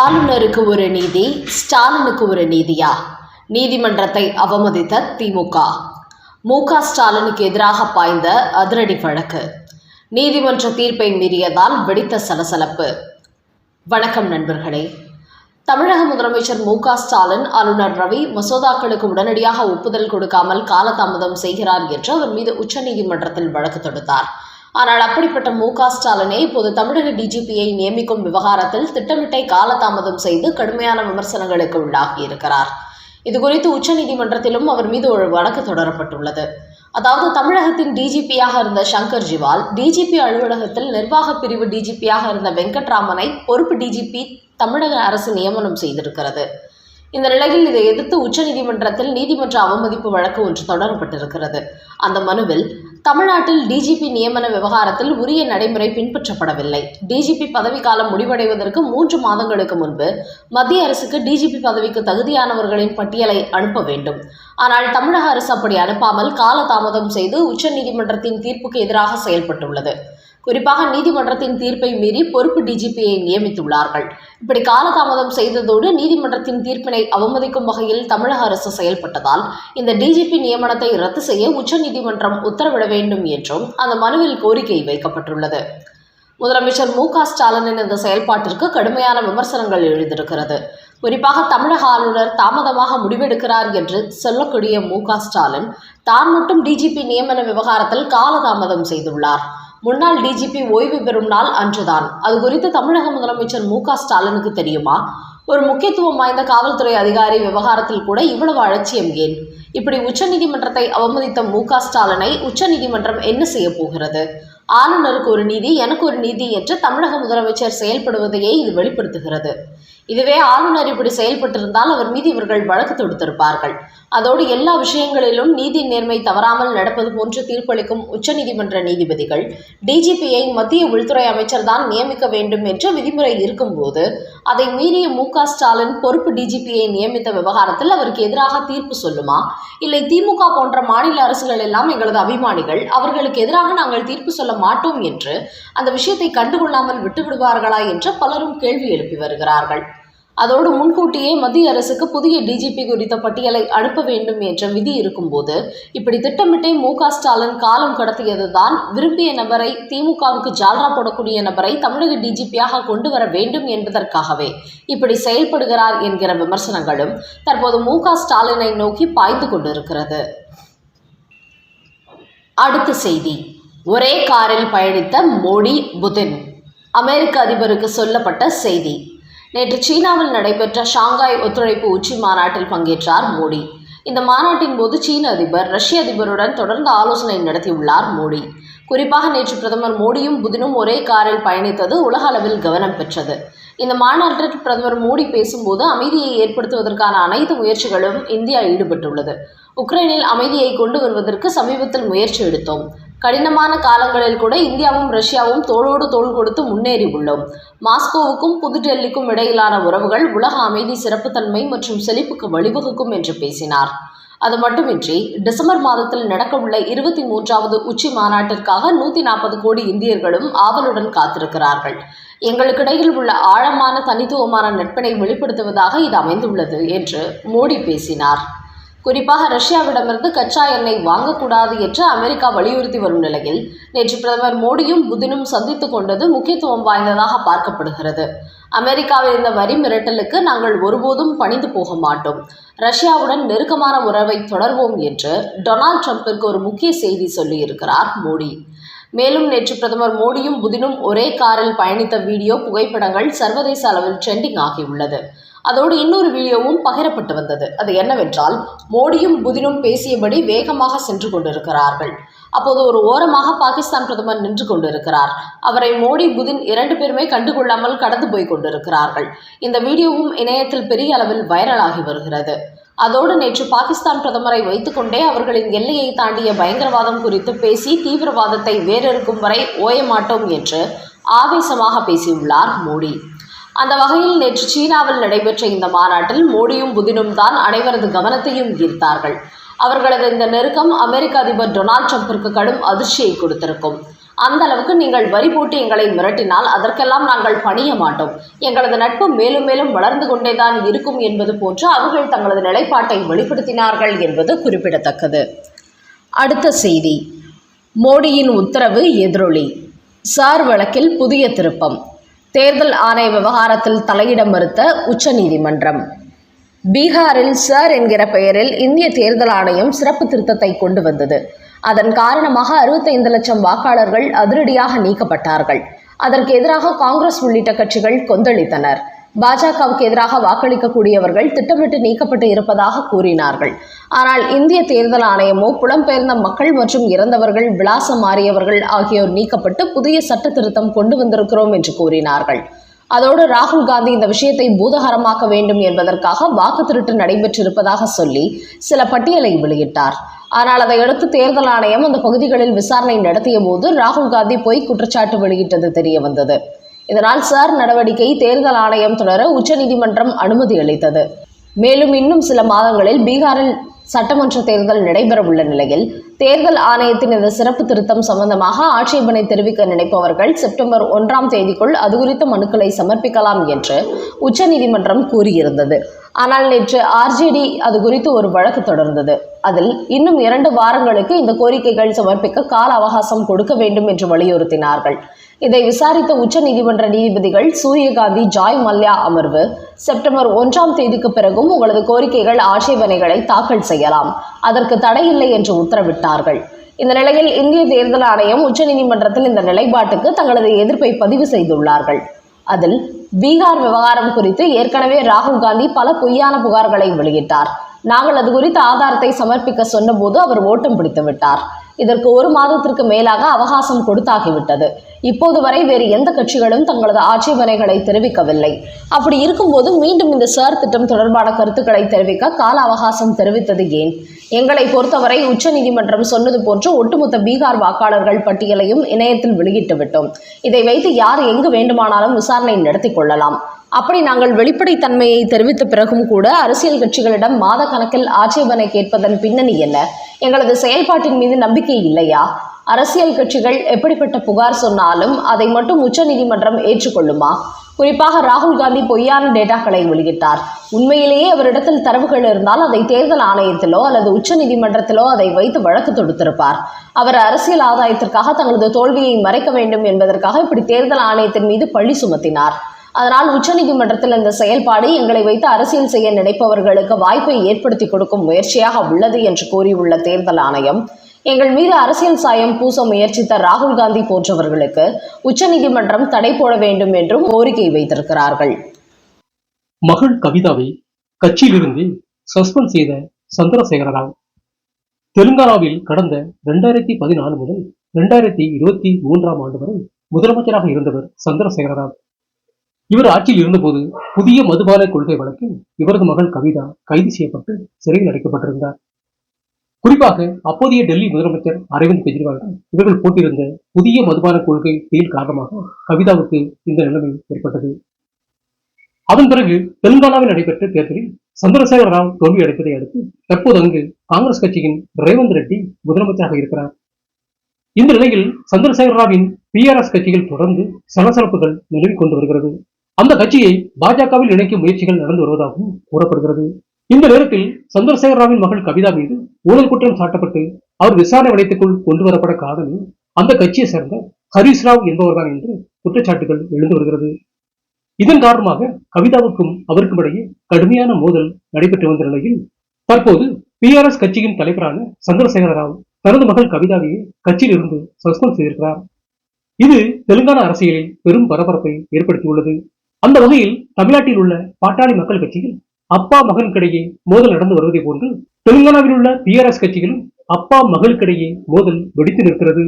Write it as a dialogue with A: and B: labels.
A: ஆளுநருக்கு ஒரு நீதி ஸ்டாலினுக்கு ஒரு நீதியா? நீதிமன்றத்தை அவமதித்த திமுக. மு க ஸ்டாலினுக்கு எதிராக பாய்ந்த அதிரடி வழக்கு. நீதிமன்ற தீர்ப்பை மீறியதால் வெடித்த சலசலப்பு. வணக்கம் நண்பர்களே. தமிழக முதலமைச்சர் மு க ஸ்டாலின் ஆளுநர் ரவி மசோதாக்களுக்கு உடனடியாக ஒப்புதல் கொடுக்காமல் காலதாமதம் செய்கிறார் என்று அவர் மீது உச்சநீதிமன்றத்தில் வழக்கு தொடுத்தார். ஆனால் அப்படிப்பட்ட மு க ஸ்டாலினை இப்போது தமிழக டிஜிபியை நியமிக்கும் விவகாரத்தில் திட்டமிட்டை காலதாமதம் செய்து கடுமையான விமர்சனங்களுக்கு உள்ளாகியிருக்கிறார் இதுகுறித்து உச்சநீதிமன்றத்திலும் அவர் மீது ஒரு வழக்கு தொடரப்பட்டுள்ளது. அதாவது தமிழகத்தின் டிஜிபியாக இருந்த சங்கர் ஜிவால் டிஜிபி அலுவலகத்தில் நிர்வாக பிரிவு டிஜிபியாக இருந்த வெங்கட்ராமனை பொறுப்பு டிஜிபி தமிழக அரசு நியமனம் செய்திருக்கிறது. இந்த நிலையில் இதை எதிர்த்து உச்சநீதிமன்றத்தில் நீதிமன்ற அவமதிப்பு வழக்கு ஒன்று தொடரப்பட்டிருக்கிறது. அந்த மனுவில் தமிழ்நாட்டில் டிஜிபி நியமன விவகாரத்தில் உரிய நடைமுறை பின்பற்றப்படவில்லை. டிஜிபி பதவிக்காலம் முடிவடைவதற்கு மூன்று மாதங்களுக்கு முன்பு மத்திய அரசுக்கு டிஜிபி பதவிக்கு தகுதியானவர்களின் பட்டியலை அனுப்ப வேண்டும். ஆனால் தமிழக அரசு அப்படி அனுப்பாமல் காலதாமதம் செய்து உச்சநீதிமன்றத்தின் தீர்ப்புக்கு எதிராக செயல்பட்டுள்ளது. குறிப்பாக நீதிமன்றத்தின் தீர்ப்பை மீறி பொறுப்பு டிஜிபியை நியமித்துள்ளார்கள். இப்படி காலதாமதம் செய்ததோடு நீதிமன்றத்தின் தீர்ப்பினை அவமதிக்கும் வகையில் தமிழக அரசு செயல்பட்டதால் இந்த டிஜிபி நியமனத்தை ரத்து செய்ய உச்சநீதிமன்றம் உத்தரவிட வேண்டும் என்றும் அந்த மனுவில் கோரிக்கை வைக்கப்பட்டுள்ளது. முதலமைச்சர் மு க ஸ்டாலினின் இந்த செயல்பாட்டிற்கு கடுமையான விமர்சனங்கள் எழுந்திருக்கிறது. குறிப்பாக தமிழக ஆளுநர் தாமதமாக முடிவெடுக்கிறார் என்று சொல்லக்கூடிய மு க ஸ்டாலின் தான் மட்டும் டிஜிபி நியமன விவகாரத்தில் காலதாமதம் செய்துள்ளார். முன்னாள் டிஜிபி ஓய்வு பெறும் நாள் அன்றுதான். அது குறித்து தமிழக முதலமைச்சர் மு ஸ்டாலினுக்கு தெரியுமா? ஒரு முக்கியத்துவம் வாய்ந்த காவல்துறை அதிகாரி விவகாரத்தில் கூட இவ்வளவு அலட்சியம் ஏன்? இப்படி உச்சநீதிமன்றத்தை அவமதித்த மு ஸ்டாலினை உச்சநீதிமன்றம் என்ன செய்ய போகிறது? ஆளுநருக்கு ஒரு நீதி எனக்கு ஒரு நீதி என்று தமிழக முதலமைச்சர் செயல்படுவதையே இது வெளிப்படுத்துகிறது. இதுவே ஆளுநர் இப்படி செயல்பட்டிருந்தால் அவர் மீது இவர்கள் வழக்கு தொடுத்திருப்பார்கள். அதோடு எல்லா விஷயங்களிலும் நீதி நேர்மை தவறாமல் நடப்பது போன்று தீர்ப்பளிக்கும் உச்சநீதிமன்ற நீதிபதிகள் டிஜிபியை மத்திய உள்துறை அமைச்சர் தான் நியமிக்க வேண்டும் என்ற விதிமுறை இருக்கும்போது அதை மீறிய மு க ஸ்டாலின் பொறுப்பு டிஜிபியை நியமித்த விவகாரத்தில் அவருக்கு எதிராக தீர்ப்பு சொல்லுமா? இல்லை திமுக போன்ற மாநில அரசுகள் எல்லாம் எங்களது அபிமானிகள் அவர்களுக்கு எதிராக நாங்கள் தீர்ப்பு சொல்ல மாட்டோம் என்று அந்த விஷயத்தை கண்டுகொள்ளாமல் விட்டுவிடுவார்களா என்று பலரும் கேள்வி எழுப்பி வருகிறார்கள். அதோடு முன்கூட்டியே மத்திய அரசுக்கு புதிய டிஜிபி குறித்த பட்டியலை அனுப்ப வேண்டும் என்ற விதி இருக்கும்போது இப்படி திட்டமிட்டே மு ஸ்டாலின் காலம் கடத்தியதுதான் விரும்பிய நபரை திமுகவுக்கு ஜால்ரா போடக்கூடிய நபரை தமிழக டிஜிபியாக கொண்டு வர வேண்டும் என்பதற்காகவே இப்படி செயல்படுகிறார் என்கிற விமர்சனங்களும் தற்போது மு ஸ்டாலினை நோக்கி பாய்ந்து கொண்டிருக்கிறது. அடுத்த செய்தி. ஒரே காரில் பயணித்த மோடி புதின். அமெரிக்க அதிபருக்கு சொல்லப்பட்ட செய்தி. நேற்று சீனாவில் நடைபெற்ற ஷாங்காய் ஒத்துழைப்பு உச்சி மாநாட்டில் பங்கேற்றார் மோடி. இந்த மாநாட்டின் போது சீன அதிபர் ரஷ்ய அதிபருடன் தொடர்ந்து ஆலோசனை நடத்தியுள்ளார் மோடி. குறிப்பாக நேற்று பிரதமர் மோடியும் புதினும் ஒரே காரில் பயணித்தது உலக அளவில் கவனம் பெற்றது. இந்த மாநாட்டில் பிரதமர் மோடி பேசும்போது அமைதியை ஏற்படுத்துவதற்கான அனைத்து முயற்சிகளும் இந்தியா ஈடுபட்டுள்ளது. உக்ரைனில் அமைதியை கொண்டு வருவதற்கு சமீபத்தில் முயற்சி எடுத்தோம். கடினமான காலங்களில் கூட இந்தியாவும் ரஷ்யாவும் தோளோடு தோள் கொடுத்து முன்னேறி உள்ளோம். மாஸ்கோவுக்கும் புதுடெல்லிக்கும் இடையிலான உறவுகள் உலக அமைதி சிறப்புத்தன்மை மற்றும் செழிப்புக்கு வழிவகுக்கும் என்று பேசினார். அது மட்டுமின்றி டிசம்பர் மாதத்தில் நடக்கவுள்ள இருபத்தி மூன்றாவது உச்சி மாநாட்டிற்காக நூற்றி நாற்பது கோடி இந்தியர்களும் ஆவலுடன் காத்திருக்கிறார்கள். எங்களுக்கிடையில் உள்ள ஆழமான தனித்துவமான நட்பினை வெளிப்படுத்துவதாக இது அமைந்துள்ளது என்று மோடி பேசினார். குறிப்பாக ரஷ்யாவிடமிருந்து கச்சா எண்ணெய் வாங்கக்கூடாது என்று அமெரிக்கா வலியுறுத்தி வரும் நிலையில் நேற்று பிரதமர் மோடியும் புதினும் சந்தித்துக் கொண்டது முக்கியத்துவம் வாய்ந்ததாக பார்க்கப்படுகிறது. அமெரிக்காவில் இந்த வரி மிரட்டலுக்கு நாங்கள் ஒருபோதும் பணிந்து போக மாட்டோம். ரஷ்யாவுடன் நெருக்கமான உறவை தொடர்வோம் என்று டொனால்ட் ட்ரம்பிற்கு ஒரு முக்கிய செய்தி சொல்லியிருக்கிறார் மோடி. மேலும் நேற்று பிரதமர் மோடியும் புதினும் ஒரே காரில் பயணித்த வீடியோ புகைப்படங்கள் சர்வதேச அளவில் ட்ரெண்டிங் ஆகியுள்ளது. அதோடு இன்னொரு வீடியோவும் பகிரப்பட்டு வந்தது. அது என்னவென்றால் மோடியும் புதினும் பேசியபடி வேகமாக சென்று கொண்டிருக்கிறார்கள். அப்போது ஒரு ஓரமாக பாகிஸ்தான் பிரதமர் நின்று கொண்டிருக்கிறார். அவரை மோடி புதின் இரண்டு பேருமே கண்டுகொள்ளாமல் கடந்து போய் கொண்டிருக்கிறார்கள். இந்த வீடியோவும் இணையத்தில் பெரிய அளவில் வைரலாகி வருகிறது. அதோடு நேற்று பாகிஸ்தான் பிரதமரை வைத்துக்கொண்டே அவர்களின் எல்லையை தாண்டிய பயங்கரவாதம் குறித்து பேசி தீவிரவாதத்தை வேறெடுக்கும் வரை ஓய மாட்டோம் என்று ஆவேசமாக பேசியுள்ளார் மோடி. அந்த வகையில் நேற்று சீனாவில் நடைபெற்ற இந்த மாநாட்டில் மோடியும் புதினும் தான் அனைவரது கவனத்தையும் ஈர்த்தார்கள். அவர்களது இந்த நெருக்கம் அமெரிக்க அதிபர் டொனால்ட் ட்ரம்பிற்கு கடும் அதிர்ச்சியை கொடுத்திருக்கும். அந்த அளவுக்கு நீங்கள் வரி போட்டு எங்களை மிரட்டினால் அதற்கெல்லாம் நாங்கள் பணிய மாட்டோம். எங்களது நட்பு மேலும் மேலும் வளர்ந்து கொண்டேதான் இருக்கும் என்பது போன்று அவர்கள் தங்களது நிலைப்பாட்டை வெளிப்படுத்தினார்கள் என்பது குறிப்பிடத்தக்கது. அடுத்த செய்தி. மோடியின் உத்தரவு எதிரொலி. சார் வழக்கில் புதிய திருப்பம். தேர்தல் ஆணைய விவகாரத்தில் தலையிட மறுத்த உச்சநீதிமன்றம். பீகாரில் சார் என்கிற பெயரில் இந்திய தேர்தல் ஆணையம் சிறப்பு திருத்தத்தை கொண்டு வந்தது. அதன் காரணமாக அறுபத்தைந்து லட்சம் வாக்காளர்கள் அதிரடியாக நீக்கப்பட்டார்கள். அதற்கு எதிராக காங்கிரஸ் உள்ளிட்ட கட்சிகள் கொந்தளித்தனர். பாஜகவுக்கு எதிராக வாக்களிக்கக்கூடியவர்கள் திட்டமிட்டு நீக்கப்பட்டு இருப்பதாக கூறினார்கள். ஆனால் இந்திய தேர்தல் ஆணையமோ புலம்பெயர்ந்த மக்கள் மற்றும் இறந்தவர்கள் விலாசம் மாறியவர்கள் ஆகியோர் நீக்கப்பட்டு புதிய சட்ட திருத்தம் கொண்டு வந்திருக்கிறோம் என்று கூறினார்கள். அதோடு ராகுல் காந்தி இந்த விஷயத்தை பூதகரமாக்க வேண்டும் என்பதற்காக வாக்கு திருட்டு நடைபெற்றிருப்பதாக சொல்லி சில பட்டியலை வெளியிட்டார். ஆனால் அதையடுத்து தேர்தல் ஆணையம் அந்த பகுதிகளில் விசாரணை நடத்திய போது ராகுல் காந்தி பொய் குற்றச்சாட்டு வெளியிட்டது தெரிய வந்தது. இதனால் சார் நடவடிக்கை தேர்தல் ஆணையம் தொடர உச்சநீதிமன்றம் அனுமதி அளித்தது. மேலும் இன்னும் சில மாதங்களில் பீகாரில் சட்டமன்ற தேர்தல் நடைபெறவுள்ள நிலையில் தேர்தல் ஆணையத்தின் இந்த சிறப்பு திருத்தம் சம்பந்தமாக ஆட்சேபனை தெரிவிக்க நினைப்பவர்கள் செப்டம்பர் ஒன்றாம் தேதிக்குள் அது குறித்த மனுக்களை சமர்ப்பிக்கலாம் என்று உச்சநீதிமன்றம் கூறியிருந்தது. ஆனால் நேற்று ஆர்ஜேடி அது குறித்து ஒரு வழக்கு தொடர்ந்தது. அதில் இன்னும் இரண்டு வாரங்களுக்கு இந்த கோரிக்கைகள் சமர்ப்பிக்க கால அவகாசம் கொடுக்க வேண்டும் என்று வலியுறுத்தினார்கள். இதை விசாரித்த உச்சநீதிமன்ற நீதிபதிகள் சூரியகாந்தி ஜாய் மல்யா அமர்வு. செப்டம்பர் ஒன்றாம் தேதிக்கு பிறகும் உங்களது கோரிக்கைகள் ஆட்சேபனைகளை தாக்கல் செய்யலாம். அதற்கு தடையில்லை என்று உத்தரவிட்டார்கள். இந்த நிலையில் இந்திய தேர்தல் ஆணையம் உச்சநீதிமன்றத்தில் இந்த நிலைப்பாட்டுக்கு தங்களது எதிர்ப்பை பதிவு செய்துள்ளார்கள். அதில் பீகார் விவகாரம் குறித்து ஏற்கனவே ராகுல் காந்தி பல பொய்யான புகார்களை வெளியிட்டார். நாங்கள் அது குறித்த ஆதாரத்தை சமர்ப்பிக்க சொன்னபோது அவர் ஓட்டம் பிடித்து விட்டார். இதற்கு ஒரு மாதத்திற்கு மேலாக அவகாசம் கொடுத்தாகிவிட்டது. இப்போது வரை வேறு எந்த கட்சிகளும் தங்களது ஆட்சேபனைகளை தெரிவிக்கவில்லை. அப்படி இருக்கும்போது மீண்டும் இந்த சார் திட்டம் தொடர்பான கருத்துக்களை தெரிவிக்க கால அவகாசம் தெரிவித்தது ஏன்? எங்களை பொறுத்தவரை உச்சநீதிமன்றம் சொன்னது போன்று ஒட்டுமொத்த பீகார் வாக்காளர்கள் பட்டியலையும் இணையத்தில் வெளியிட்டு விட்டோம். இதை வைத்து யார் எங்கு வேண்டுமானாலும் விசாரணை நடத்தி கொள்ளலாம். அப்படி நாங்கள் வெளிப்படைத்தன்மையை தெரிவித்த பிறகும் கூட அரசியல் கட்சிகளிடம் மாத கணக்கில் ஆட்சேபனை கேட்பதன் பின்னணி என்ன? எங்களது செயல்பாட்டின் மீது நம்பிக்கை இல்லையா? அரசியல் கட்சிகள் எப்படிப்பட்ட புகார் சொன்னாலும் அதை மட்டும் உச்சநீதிமன்றம் ஏற்றுக்கொள்ளுமா? குறிப்பாக ராகுல் காந்தி பொய்யான டேட்டாக்களை வெளியிட்டார். உண்மையிலேயே அவரிடத்தில் தரவுகள் இருந்தால் அதை தேர்தல் ஆணையத்திலோ அல்லது உச்சநீதிமன்றத்திலோ அதை வைத்து வழக்கு தொடுத்திருப்பார். அவர் அரசியல் ஆதாயத்திற்காக தங்களது தோல்வியை மறைக்க வேண்டும் என்பதற்காக இப்படி தேர்தல் ஆணையத்தின் மீது பழி சுமத்தினார். அதனால் உச்சநீதிமன்றத்தில் இந்த செயல்பாடு எங்களை வைத்து அரசியல் செய்ய நினைப்பவர்களுக்கு வாய்ப்பை ஏற்படுத்தி கொடுக்கும் முயற்சியாக உள்ளது என்று கூறியுள்ள தேர்தல் ஆணையம் எங்கள் மீது அரசியல் சாயம் பூச முயற்சித்த ராகுல் காந்தி போன்றவர்களுக்கு உச்சநீதிமன்றம் தடை போட வேண்டும் என்றும் கோரிக்கை வைத்திருக்கிறார்கள்.
B: மகள் கவிதாவை கட்சியிலிருந்து சஸ்பெண்ட் செய்த சந்திரசேகர ராவ் தெலுங்கானாவில் கடந்த இரண்டாயிரத்தி பதினாலு முதல் இரண்டாயிரத்தி இருபத்தி மூன்றாம் ஆண்டு வரை முதலமைச்சராக இருந்தவர் சந்திரசேகர ராவ் இவர் ஆட்சியில் இருந்தபோது புதிய மதுபான கொள்கை வழக்கில் இவரது மகள் கவிதா கைது செய்யப்பட்டு சிறையில் அடைக்கப்பட்டிருந்தார். குறிப்பாக அப்போதைய டெல்லி முதலமைச்சர் அரவிந்த் கெஜ்ரிவால் இவர்கள் போட்டிருந்த புதிய மதுபான கொள்கை டீல் காரணமாக கவிதாவுக்கு இந்த நிலைமை ஏற்பட்டது. அதன் பிறகு தெலுங்கானாவில் நடைபெற்ற தேர்தலில் சந்திரசேகர ராவ் தோல்வி அடைந்ததை அடுத்து தற்போது அங்கு காங்கிரஸ் கட்சியின் ரேவந்த் ரெட்டி முதலமைச்சராக இருக்கிறார். இந்த நிலையில் சந்திரசேகர ராவின் பிஆர்எஸ் கட்சியில் தொடர்ந்து சலசலப்புகள் நிலவி கொண்டு வருகிறது. அந்த கட்சியை பாஜகவில் இணைக்கும் முயற்சிகள் நடந்து வருவதாகவும் கூறப்படுகிறது. இந்த நேரத்தில் சந்திரசேகர ராவின் மகள் கவிதா மீது ஊழல் குற்றம் சாட்டப்பட்டு அவர் விசாரணை வளையத்துக்குள் கொண்டு வரப்பட காரணம் அந்த கட்சியை சேர்ந்த ஹரிஸ் ராவ் என்பவர்தான் என்று குற்றச்சாட்டுகள் எழுந்து வருகிறது. இதன் காரணமாக கவிதாவுக்கும் அவருக்கும் இடையே கடுமையான மோதல் நடைபெற்று வந்த நிலையில் தற்போது பிஆர்எஸ் கட்சியின் தலைவரான சந்திரசேகர ராவ் தனது மகள் கவிதாவையே கட்சியில் இருந்து சஸ்பெண்ட் செய்திருக்கிறார். இது தெலுங்கானா அரசியலில் பெரும் பரபரப்பை ஏற்படுத்தியுள்ளது. அந்த வகையில் தமிழ்நாட்டில் உள்ள பாட்டாளி மக்கள் கட்சியில் அப்பா மகனுக்கிடையே மோதல் நடந்து வருவதை போன்று தெலுங்கானாவில் உள்ள பிஆர்எஸ் கட்சிகளும் அப்பா மகளுக்கிடையே மோதல் வெடித்து நிற்கிறது.